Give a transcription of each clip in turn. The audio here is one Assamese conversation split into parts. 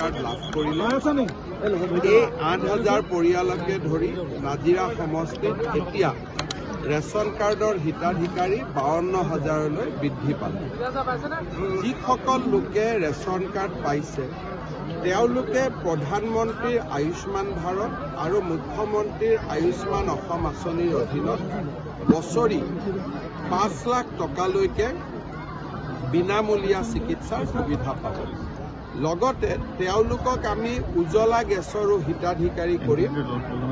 কাৰ্ড লাভ কৰিলে। এই আঠ হাজাৰ পৰিয়ালকে ধৰি নাজিৰা সমষ্টিত এতিয়া ৰেচন কাৰ্ডৰ হিতাধিকাৰী বাৱন্ন হাজাৰলৈ বৃদ্ধি পালে। যিসকল লোকে ৰেচন কাৰ্ড পাইছে তেওঁলোকে প্ৰধানমন্ত্ৰীৰ আয়ুষ্মান ভাৰত আৰু মুখ্যমন্ত্ৰীৰ আয়ুষ্মান অসম আঁচনিৰ অধীনত বছৰি পাঁচ লাখ টকালৈকে বিনামূলীয়া চিকিৎসাৰ সুবিধা পাব। লগতে তেওঁলোকক আমি উজলা গেছৰো হিতাধিকাৰী কৰিম।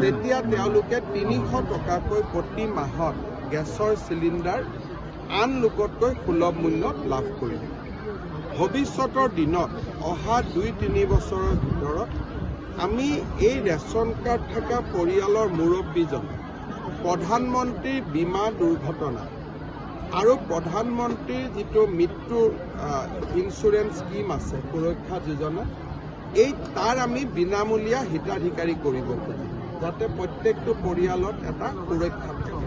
তেতিয়া তেওঁলোকে তিনিশ টকাকৈ প্ৰতি মাহত গেছৰ চিলিণ্ডাৰ আন লোকতকৈ সুলভ মূল্যত লাভ কৰিব ভৱিষ্যতৰ দিনত অহা দুই তিনি বছৰৰ ভিতৰত আমি এই ৰেচন কাৰ্ড থকা পৰিয়ালৰ মুৰব্বীজন প্ৰধানমন্ত্ৰীৰ বীমা দুৰ্ঘটনা আৰু প্ৰধানমন্ত্ৰীৰ যিটো মৃত্যুৰ ইঞ্চুৰেঞ্চ স্কীম আছে সুৰক্ষা যোজনা এই তাৰ আমি বিনামূলীয়া হিতাধিকাৰী কৰিব খুজিম যাতে প্ৰত্যেকটো পৰিয়ালত এটা সুৰক্ষা থাকে।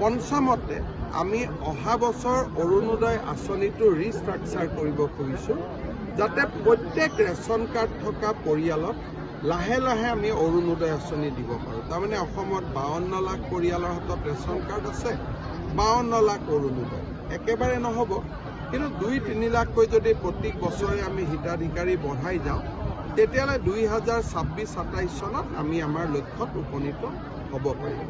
পঞ্চমতে আমি অহা বছৰ অৰুণোদয় আঁচনিটো ৰিষ্ট্ৰাকচাৰ কৰিব খুজিছোঁ যাতে প্ৰত্যেক ৰেচন কাৰ্ড থকা পৰিয়ালত লাহে লাহে আমি অৰুণোদয় আঁচনি দিব পাৰোঁ। তাৰমানে অসমত বাৱন্ন লাখ পৰিয়ালৰ হাতত ৰেচন কাৰ্ড আছে বাৱন্ন লাখ অৰুণোদয়। একেবাৰে নহ'ব। কিন্তু দুই তিনি লাখকৈ যদি প্ৰতি বছৰে আমি হিতাধিকাৰী বঢ়াই যাওঁ তেতিয়াহ'লে দুই হাজাৰ ছাব্বিছ সাতাইছ চনত আমি আমাৰ লক্ষ্যত উপনীত হ'ব পাৰিম।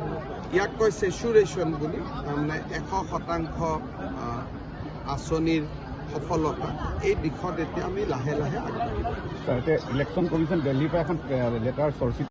ইয়াক কয় চেচুৰেশ্যন বুলি। তাৰমানে এশ শতাংশ আঁচনিৰ সফলতা। এই দিশত এতিয়া আমি লাহে লাহে আগবাঢ়িম। ইলেকশ্যন কমিশ্যন দিল্লীৰ পৰা এখন লেটাৰ চৰ্চিত